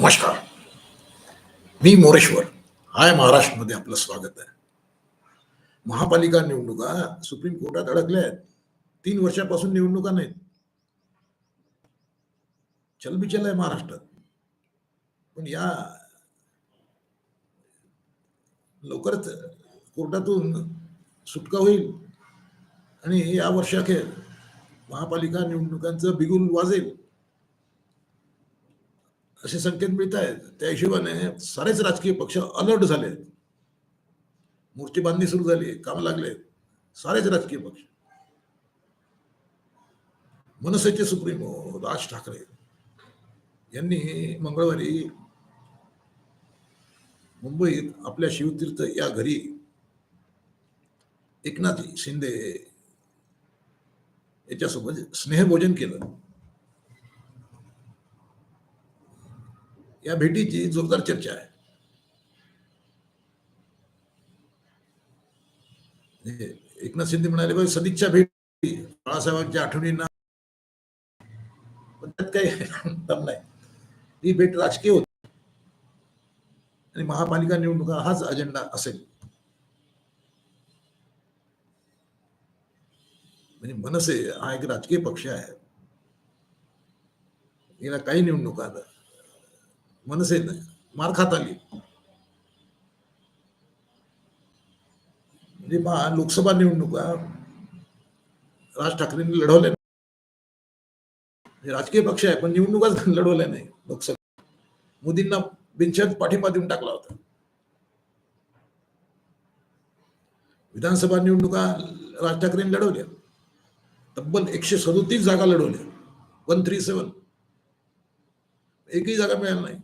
नमस्कार. मी मोरेश्वर. हाय महाराष्ट्रमध्ये आपलं स्वागत आहे. महापालिका निवडणुका सुप्रीम कोर्टात अडकल्या आहेत. तीन वर्षापासून निवडणुका नाहीत. चलबिचल आहे महाराष्ट्रात. पण या लवकरच कोर्टातून सुटका होईल. आणि या वर्षाखेर महापालिका निवडणुकांचं बिगुल वाजेल. असे संकेत मिळत आहेत त्या हिशोबाने सारेच राजकीय पक्ष अलर्ट झाले. आहेत बांधणी सुरू झाली काम लागले. सारेच राजकीय पक्ष. मनसेचे सुप्रीमो राज ठाकरे यांनी मंगळवारी मुंबईत आपल्या शिवतीर्थ या घरी एकनाथ शिंदे याच्यासोबत स्नेहभोजन केलं. या भेटीची जोरदार चर्चा आहे. एकनाथ शिंदे म्हणाले "बघ, सदिच्छा भेट. बाळासाहेबांच्या आठवणींना पण त्यात काही दम नाही. ही भेट राजकीय होती. आणि महापालिका निवडणुका हाच अजेंडा असेल. म्हणजे मनसे हा एक राजकीय पक्ष आहे. याला काही निवडणुका आता मनसेनं मार खात आली. म्हणजे लोकसभा निवडणुका राज ठाकरेंनी लढवल्या नाही. म्हणजे राजकीय पक्ष आहे पण निवडणुकाच लढवल्या नाही लोकसभा. मोदींना बिनशर्त पाठिंबा देऊन टाकला होता. विधानसभा निवडणुका राज ठाकरेंनी लढवल्या. तब्बल एकशे सदोतीस जागा लढवल्या. वन थ्री सेवन एकही जागा मिळाली नाही.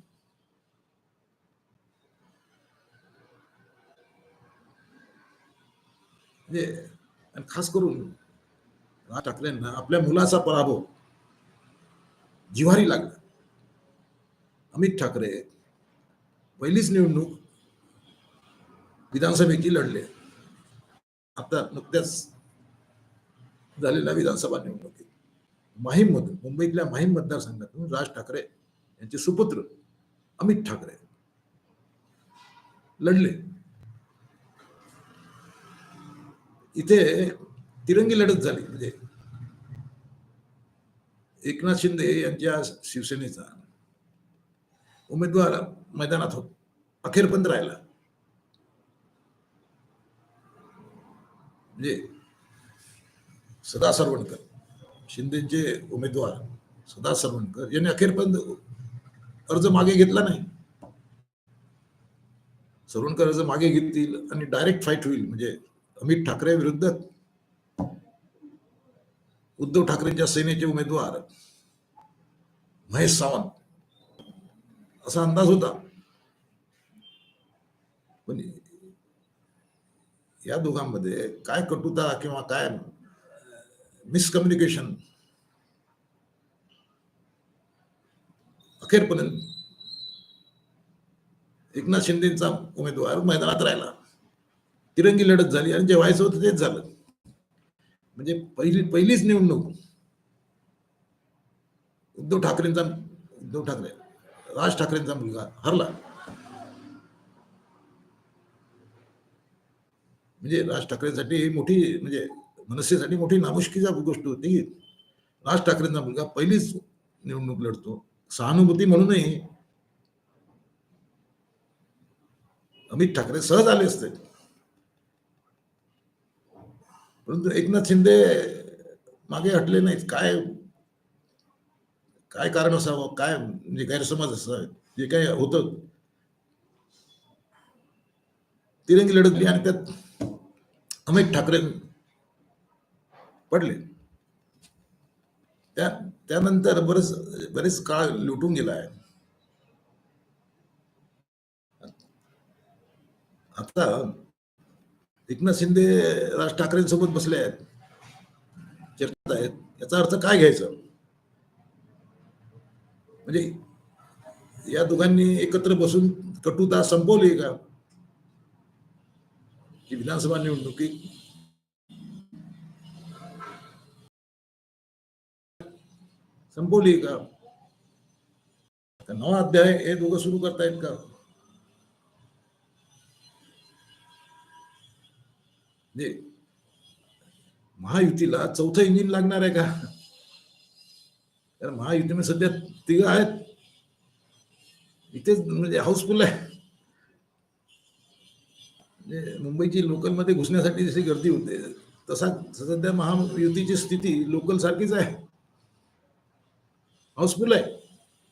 म्हणजे आणि खास करून राज ठाकरेंना आपल्या मुलाचा पराभव जिव्हारी लागला. अमित ठाकरे पहिलीच निवडणूक विधानसभेची लढले. आता नुकत्याच झालेल्या विधानसभा निवडणुकीत माहीममधून मुंबईतल्या माहीम मतदारसंघातून राज ठाकरे यांचे सुपुत्र अमित ठाकरे लढले. इथे तिरंगी लढत झाली. म्हणजे एकनाथ शिंदे यांच्या शिवसेनेचा उमेदवार मैदानात होत अखेरपर्यंत राहिला. म्हणजे सदा सरवणकर शिंदेचे उमेदवार सदा सरवणकर यांनी अखेरपर्यंत अर्ज मागे घेतला नाही. सरवणकर अर्ज मागे घेतील आणि डायरेक्ट फाईट होईल. म्हणजे अमित ठाकरे विरुद्ध. उद्धव ठाकरेंच्या सेनेचे उमेदवार. महेश सावंत. असा अंदाज होता. पण या दोघांमध्ये काय कटुता किंवा काय मिसकम्युनिकेशन अखेरपर्यंत एकनाथ शिंदेचा उमेदवार मैदानात राहिला. तिरंगी लढत झाली आणि जे व्हायचं होतं तेच झालं. म्हणजे पहिली पहिलीच निवडणूक. उद्धव ठाकरेंचा उद्धव ठाकरे राज ठाकरेंचा मुलगा हरला. म्हणजे राज ठाकरेंसाठी ही मोठी म्हणजे मनसेसाठी मोठी नामुष्कीचा गोष्ट होती. राज ठाकरेंचा मुलगा पहिलीच निवडणूक लढतो. सहानुभूती म्हणूनही अमित ठाकरे सहज आले असते. परंतु एकनाथ शिंदे मागे हटले नाहीत. काय काय कारण असावं? काय म्हणजे गैरसमज असावे? जे काय होतं. तिरंगी लढतली आणि त्यात अमित ठाकरे पडले. त्या त्यानंतर बरेच बरेच काळ लुटून गेला आहे. आता एकनाथ शिंदे राज ठाकरेंसोबत बसले आहेत. चर्चेत आहेत. याचा अर्थ काय घ्यायचं? म्हणजे या दोघांनी एकत्र बसून कटुता संपवली का? की विधानसभा निवडणुकीत संपवली का? का नवा अध्याय हे दोघं सुरू करतायत का? म्हणजे महायुतीला चौथं इंजिन लागणार आहे का? कारण महायुतीमध्ये सध्या तिघ आहेत. इथेच म्हणजे हाऊसफुल आहे. म्हणजे मुंबईची लोकलमध्ये घुसण्यासाठी जशी गर्दी होते तसा सध्या महायुतीची स्थिती लोकल सारखीच आहे. हाऊसफुल आहे.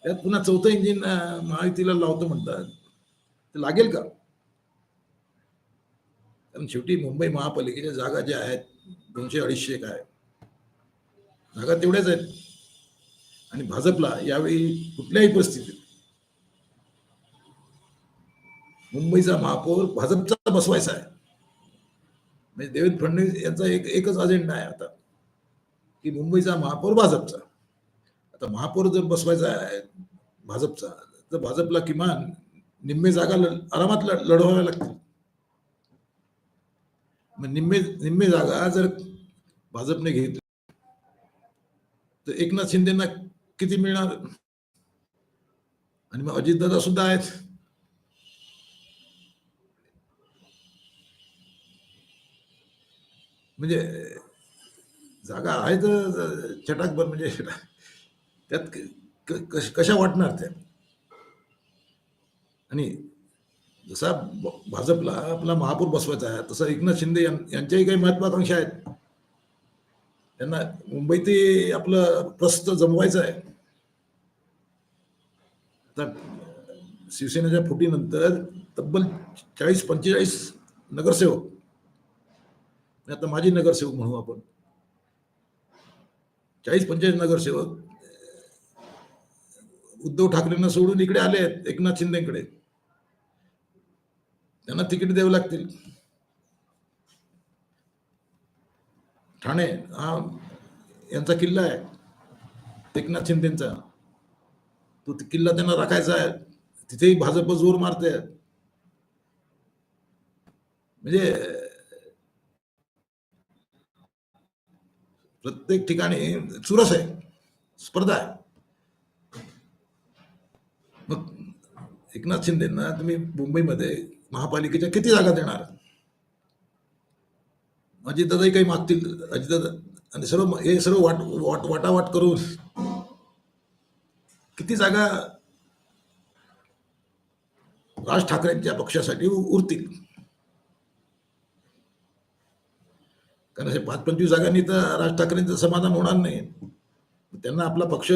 त्यात पुन्हा चौथं इंजिन महायुतीला लावतो म्हणतात. ते लागेल का? कारण शेवटी मुंबई महापालिकेच्या जागा ज्या आहेत दोनशे अडीचशे काय जागा तेवढ्याच आहेत. आणि भाजपला यावेळी कुठल्याही परिस्थितीत मुंबईचा महापौर भाजपचा बसवायचा आहे. म्हणजे देवेंद्र फडणवीस यांचा एक एकच अजेंडा आहे आता की मुंबईचा महापौर भाजपचा. आता महापौर जर बसवायचा आहे भाजपचा तर भाजपला किमान निम्मे जागा लढ आरामात लढवाव्या लागतील. निम्मे निम्मे जागा जर भाजपने घेतली तर एकनाथ शिंदेना किती मिळणार? आणि मग अजितदादा सुद्धा आहेत. म्हणजे जागा आहे तर चटाकभर म्हणजे त्यात कश- कशा वाटणार त्या? आणि जसा भाजपला आपला महापौर बसवायचा आहे तसं एकनाथ शिंदे यां- यांच्याही काही महत्वाकांक्षा आहेत. त्यांना मुंबईत ते आपलं प्रस्त जमवायचं आहे. तर शिवसेनेच्या फुटीनंतर तब्बल चाळीस पंचेचाळीस नगरसेवक. आता माजी नगरसेवक म्हणू आपण. चाळीस पंचेचाळीस नगरसेवक उद्धव ठाकरेंना सोडून इकडे आले आहेत एकनाथ शिंदेकडे. त्यांना तिकीट द्यावी लागतील. ठाणे हा यांचा किल्ला आहे. एकनाथ शिंदेचा. तो किल्ला त्यांना राखायचा आहे. तिथेही भाजप जोर मारते. म्हणजे प्रत्येक ठिकाणी चुरस आहे. स्पर्धा आहे. मग एकनाथ शिंदेना तुम्ही मुंबईमध्ये महापालिकेच्या किती जागा देणार? अजितदादाही काही मागतील. अजितदादा आणि सर्व हे सर्व वाट वाट वाटावाट करून किती जागा राज ठाकरेंच्या पक्षासाठी उरतील? कारण असे पाच पंचवीस जागांनी तर राज ठाकरेंचं समाधान होणार नाही. त्यांना आपला पक्ष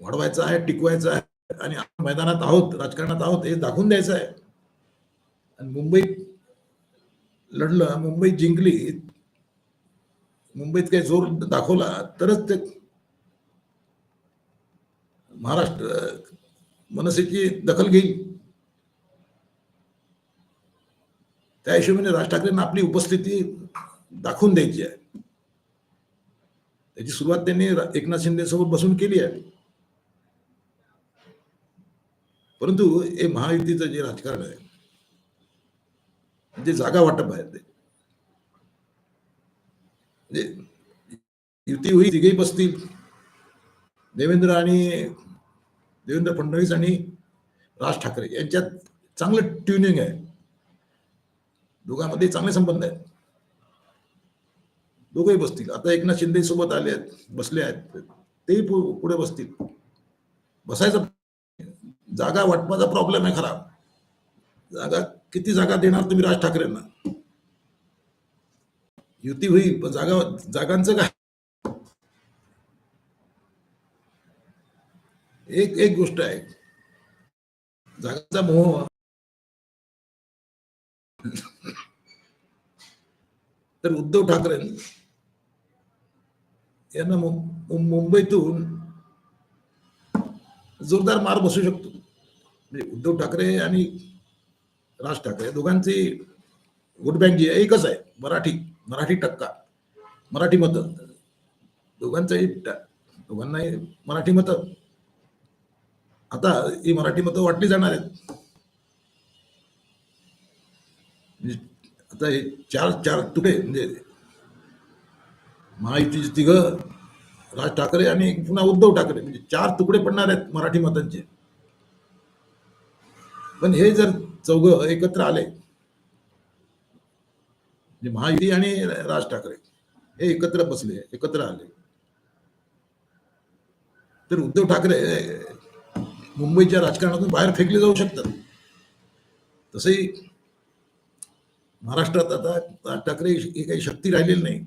वाढवायचा आहे टिकवायचा आहे. आणि मैदानात आहोत राजकारणात आहोत हे दाखवून द्यायचं आहे. आणि मुंबईत लढलं मुंबईत जिंकली मुंबईत काही जोर दाखवला तरच ते महाराष्ट्र मनसेची दखल घेईल. त्या हिशोबाने राज ठाकरेंना आपली उपस्थिती दाखवून द्यायची आहे. त्याची सुरुवात त्यांनी एकनाथ शिंदे सोबत बसून केली आहे. परंतु हे महायुतीचं जे राजकारण आहे जे जागा वाटप आहे ते. म्हणजे युती होईल तिघेही बसतील. देवेंद्र आणि देवेंद्र फडणवीस आणि राज ठाकरे यांच्यात चांगलं ट्युनिंग आहे. दोघांमध्ये चांगले संबंध आहेत. दोघंही बसतील. आता एकनाथ शिंदे सोबत आले आहेत बसले आहेत. तेही पुढे बसतील. बसायचं जागा वाटपाचा प्रॉब्लेम आहे खरा. जागा किती जागा देणार तुम्ही राज ठाकरेंना? युती होईल पण जागा जागांचं काय? एक एक गोष्ट आहे. जागांचा मोह. तर उद्धव ठाकरे यांना मुंबईतून जोरदार मार बसू शकतो. म्हणजे उद्धव ठाकरे आणि राज ठाकरे दोघांचे वोट बँक जी आहे एकच आहे मराठी मराठी टक्का मराठी मत दोघांचाही दोघांनाही मराठी मत. आता ही मराठी मतं वाटली जाणार आहेत. म्हणजे आता हे चार चार तुकडे म्हणजे महायुतीचे तिघ राज ठाकरे आणि पुन्हा उद्धव ठाकरे म्हणजे चार तुकडे पडणार आहेत मराठी मतांचे. पण हे जर चौघ एकत्र आले म्हणजे महायुती आणि राज ठाकरे हे एकत्र बसले एकत्र आले. तर उद्धव ठाकरे मुंबईच्या राजकारणातून बाहेर फेकले जाऊ शकतात. तसंही महाराष्ट्रात आता राज ठाकरे ही काही शक्ती राहिलेली नाही.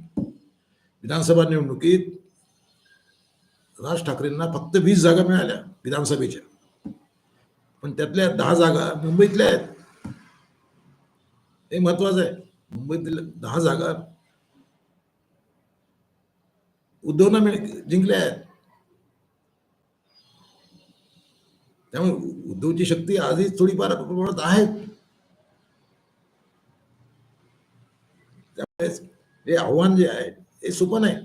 विधानसभा निवडणुकीत राज ठाकरेंना फक्त वीस जागा मिळाल्या विधानसभेच्या. पण त्यातल्या दहा जागा मुंबईतल्या आहेत. हे महत्वाचं आहे. मुंबईतील दहा जागा उद्धवना मिळ जिंकल्या आहेत. त्यामुळे उद्धवची शक्ती आजही थोडीफार प्रमाणात आहे त्यामुळे हे आव्हान जे आहे हे सोपं नाही.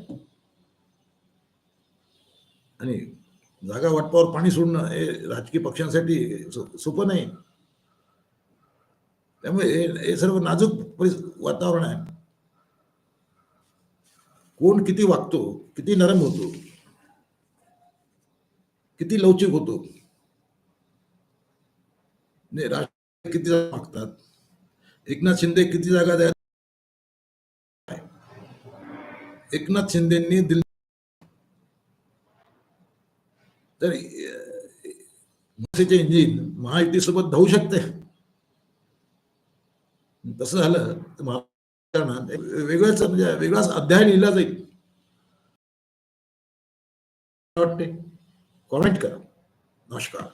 आणि जागा वाटपावर पाणी सोडणं हे राजकीय पक्षांसाठी सोपं नाही. त्यामुळे हे- हे सर्व नाजूक वातावरण आहे. कोण किती वागतो किती नरम होतो किती लवचिक होतो. राज किती जागा मागतात एकनाथ शिंदे किती जागा द्या एकनाथ शिंदेनी दिल्ली तर मनसेचे इंजिन महायुतीसोबत धावू शकते. तसं झालं तर महाराष्ट्रात एक वेगळाच म्हणजे वेगळाच अध्याय लिहिला जाईल. वाटते कॉमेंट करा. नमस्कार.